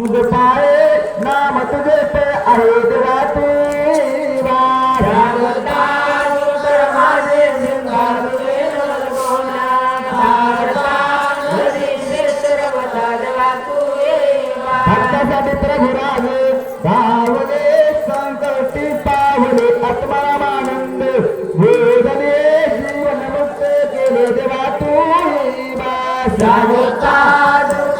तुझे पाये नाम तुझे पे आहे देवा तू भक्तासाठी प्रभू राजे भावले संकटी पावले आत्मानंद। वेदने जीवन मुक्त केले देवा तू धावरे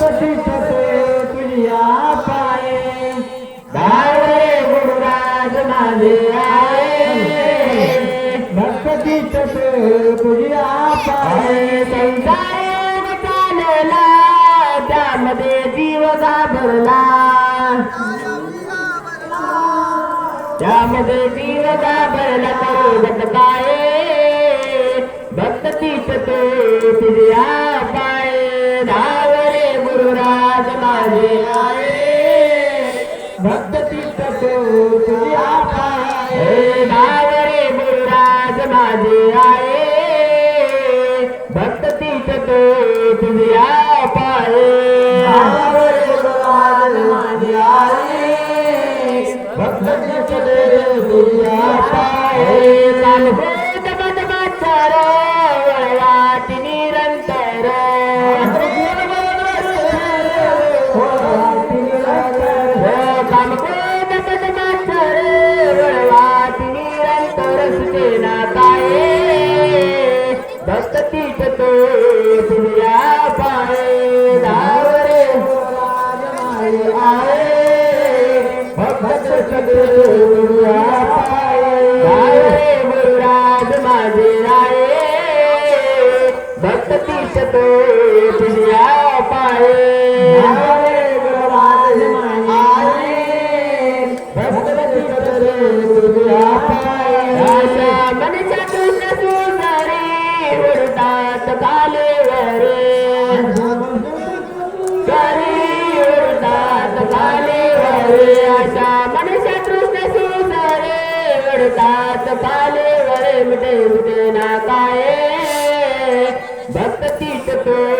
भक्त तीत तुझ्या पाये धावरे गुरुराज माझे आहे भक्त तीत तुझ्या पाये संसार चालला त्यामध्ये जीव घाबरला त्यामध्ये जीव घाबरला तो जगताय भक्त तीत तो तुझ्या गुरुराज माझे मनुष्य वरे सुंदरे उडतात कालेवर मिटे मिटे ना काय भक्त तीत तो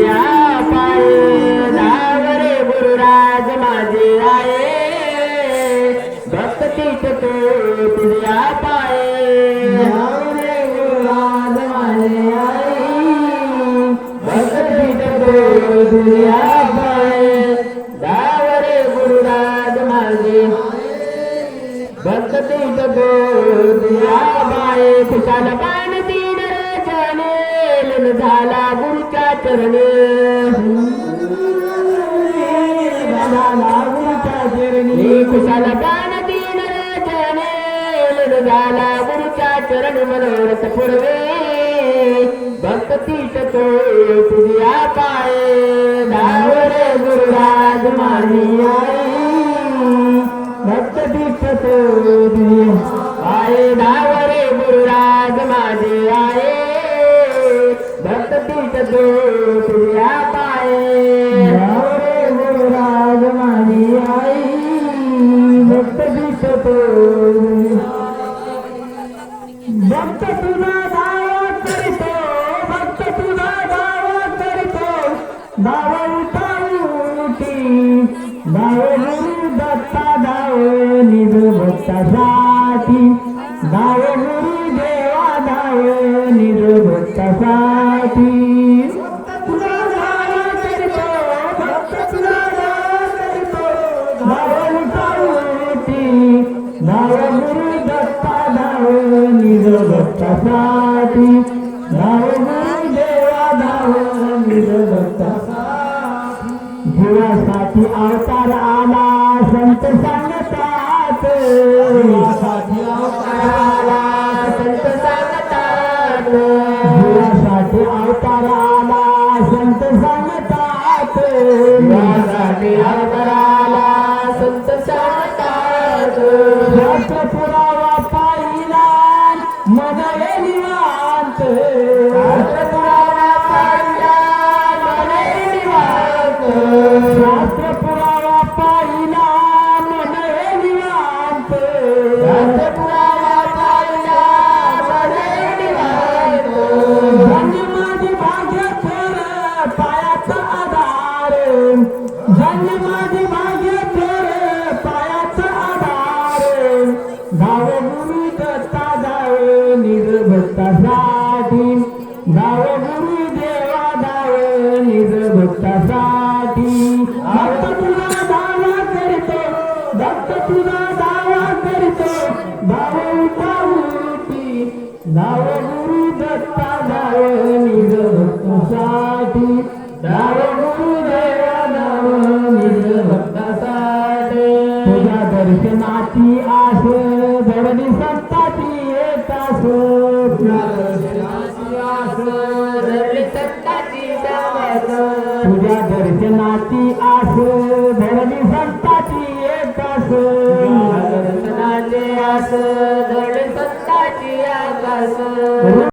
तीच तू तुझ्या पाय. गुरुराज माझे आहे भक्त तीच तू तुझ्या पाय. धावरे गुरुराज माझे भक्त तीच तू तुझ्या पाय खुशाल पान तीन रचने लीन झाला गुरुच्या चरणी. झाला गुरुच्या चरणी. पान लीन झाला गुरुच्या चरण मनोरथ पूर्वे. भक्ती तो तुझ्या पाय धावरे गुरुराज माझी आई भक्त तो तुझ्या पाय धावरे गुरुराज माझे आहे. भक्त तो तुझ्या पाय तुझा दावा करतो धाव गुरु दत्ता धाव निज भक्तासाठी धाव गुरु देवा धाव निज भक्तासाठी धाव गुरु दत्ता धाव निज भक्तासाठी धाव गुरु अवतार आला संत सांगतात. जीवासाठी अवतार आला संत सांगतात. जीवासाठी अवतार आला संत सांगतात. दत्ता धाव निज भक्तासाठी धाव भक्तासाठी गुरु तुझ्या दर्शनाची आस धरणी सत्ताची एक आस. दर्शनाची आस धरणी सत्ताची आकाश